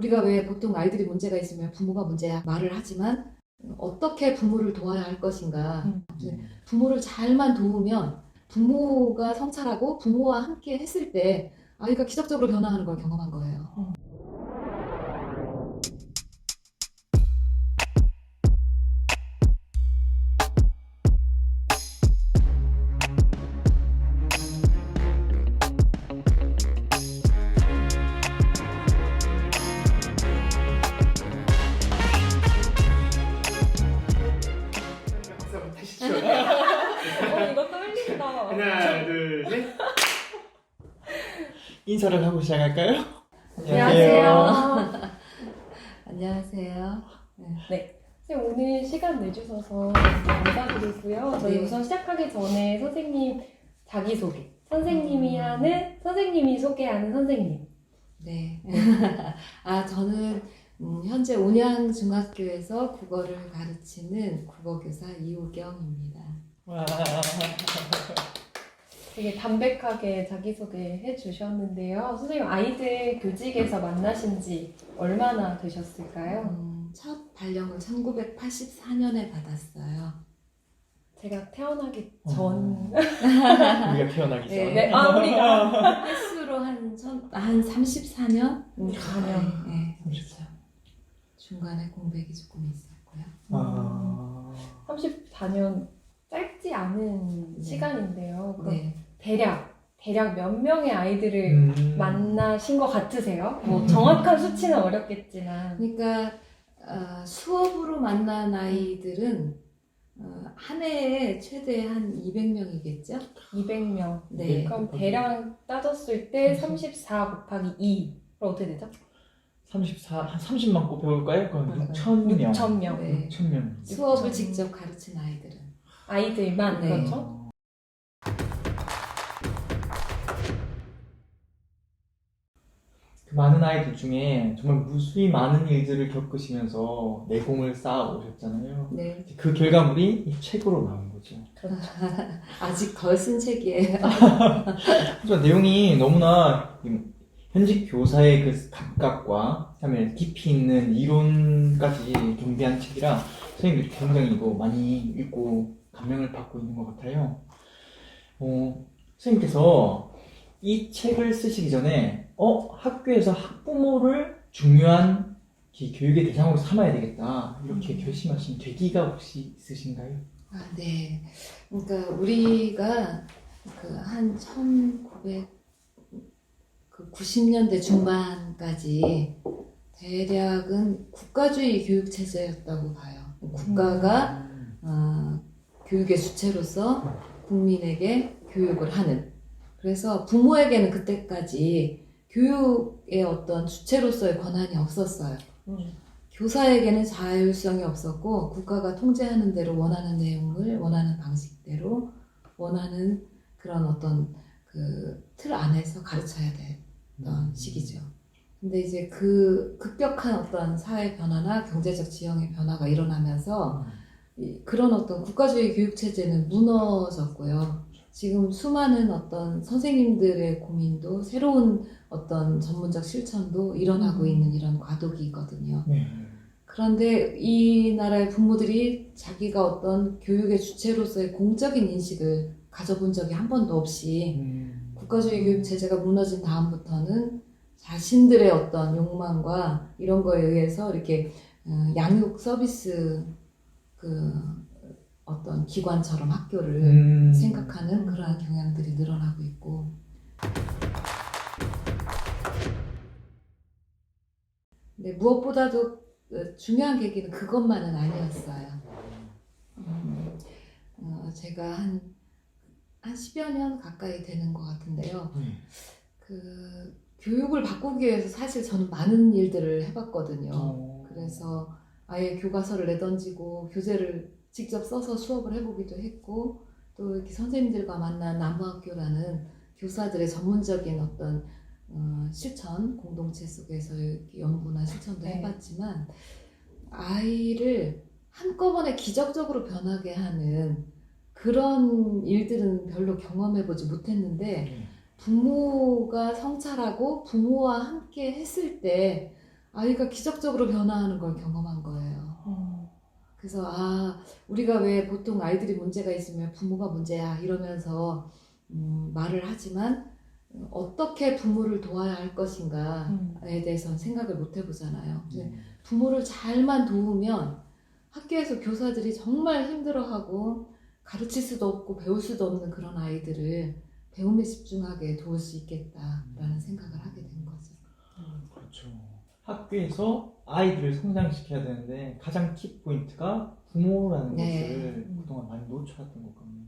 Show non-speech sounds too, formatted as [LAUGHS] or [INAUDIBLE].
우리가 왜 보통 아이들이 문제가 있으면 부모가 문제야 말을 하지만 어떻게 부모를 도와야 할 것인가. 음. 부모를 잘만 도우면 부모가 성찰하고 부모와 함께 했을 때 아이가 기적적으로 변화하는 걸 경험한 거예요. 어, 이거 떨린다. 하나, 둘, 셋. 인사를 하고 시작할까요? 안녕하세요. 안녕하세요. 선생님 오늘 시간 내주셔서 감사드리고요. 저희 네. 우선 시작하기 전에 선생님 자기소개. 선생님이 하는, 선생님이 소개하는 선생님. 네. [LAUGHS] 아, 저는 음, 현재 온양 중학교에서 국어를 가르치는 국어교사 이호경입니다. 와. 되게 담백하게 자기소개 해 주셨는데요. 선생님 아이들 교직에서 만나신 지 얼마나 되셨을까요? 음, 첫 발령을 1984년에 받았어요. 제가 태어나기 어. 전. 우리가 태어나기 전. 네. 네, 아, 우리가. [LAUGHS] 횟수로 한, 천, 한 34년? 음, 4년. 네, 34. 중간에 공백이 조금 있었고요. 아. 34년 짧지 않은 네. 시간인데요. 그럼 네. 대략 대략 몇 명의 아이들을 음. 만나신 것 같으세요? 뭐 음. 정확한 수치는 어렵겠지만 그러니까 어, 수업으로 만난 아이들은 어, 한 해에 최대 한 200명이겠죠? 200명. 네. 그럼 대략 따졌을 때 음. 34 곱하기 2. 그럼 어떻게 되죠? 34, 한 30만 곱해볼까요? 그럼 맞아요. 6,000명. 6,000명. 네. 6,000명. 수업을 점. 직접 가르친 아이들은. 아이들만 네. 그렇죠? 그 많은 아이들 중에 정말 무수히 많은 일들을 겪으시면서 내공을 쌓아 오셨잖아요. 네. 그 결과물이 이 책으로 나온 거죠. 그렇죠. [LAUGHS] 아직 덜 쓴 책이에요. [LAUGHS] 그래서 내용이 너무나 현직 교사의 그 감각과 그다음에 깊이 있는 이론까지 경비한 책이라 선생님들이 굉장히 이거 많이 읽고 감명을 받고 있는 것 같아요. 어, 선생님께서 이 책을 쓰시기 전에 어 학교에서 학부모를 중요한 이 교육의 대상으로 삼아야 되겠다 이렇게 결심하신 계기가 혹시 있으신가요? 아, 네. 그러니까 우리가 그 한 1900, 그 90년대 중반까지 대략은 국가주의 교육 체제였다고 봐요. 국가가 음. 어, 교육의 주체로서 국민에게 교육을 하는. 그래서 부모에게는 그때까지 교육의 어떤 주체로서의 권한이 없었어요. 음. 교사에게는 자율성이 없었고 국가가 통제하는 대로 원하는 내용을 원하는 방식대로 원하는 그런 어떤 그 틀 안에서 가르쳐야 됐던 시기죠. 근데 이제 그 급격한 어떤 사회 변화나 경제적 지형의 변화가 일어나면서 이- 그런 어떤 국가주의 교육 체제는 무너졌고요. 지금 수많은 어떤 선생님들의 고민도 새로운 어떤 전문적 실천도 일어나고 음. 있는 이런 과도기 있거든요. 네. 그런데 이 나라의 부모들이 자기가 어떤 교육의 주체로서의 공적인 인식을 가져본 적이 한 번도 없이 음. 국가주의 교육 체제가 무너진 다음부터는 자신들의 어떤 욕망과 이런 거에 의해서 이렇게 어, 양육 서비스 그 어떤 기관처럼 학교를 음. 생각하는 그러한 경향들이 늘어나고 있고 네, 무엇보다도 어, 중요한 계기는 그것만은 아니었어요. 음, 어, 제가 한, 한 10여 년 가까이 되는 것 같은데요. 네. 그, 교육을 바꾸기 위해서 사실 저는 많은 일들을 해봤거든요. 어. 그래서 아예 교과서를 내던지고 교재를 직접 써서 수업을 해보기도 했고 또 이렇게 선생님들과 만난 나무학교라는 교사들의 전문적인 어떤 어, 실천 공동체 속에서 연구나 실천도 네. 해봤지만 아이를 한꺼번에 기적적으로 변하게 하는 그런 일들은 별로 경험해보지 못했는데 네. 부모가 성찰하고 부모와 함께 했을 때 아이가 기적적으로 변화하는 걸 경험한 거예요. 음. 그래서 아 우리가 왜 보통 아이들이 문제가 있으면 부모가 문제야 이러면서 음, 말을 하지만 어떻게 부모를 도와야 할 것인가에 음. 대해서는 생각을 못 해보잖아요. 음. 부모를 잘만 도우면 학교에서 교사들이 정말 힘들어하고 가르칠 수도 없고 배울 수도 없는 그런 아이들을 배움에 집중하게 도울 수 있겠다라는 생각을 하게 된 거죠. 그렇죠. 학교에서 아이들을 성장시켜야 되는데 가장 키 포인트가 부모라는 네. 것을 그동안 많이 놓쳐왔던 것 같네요.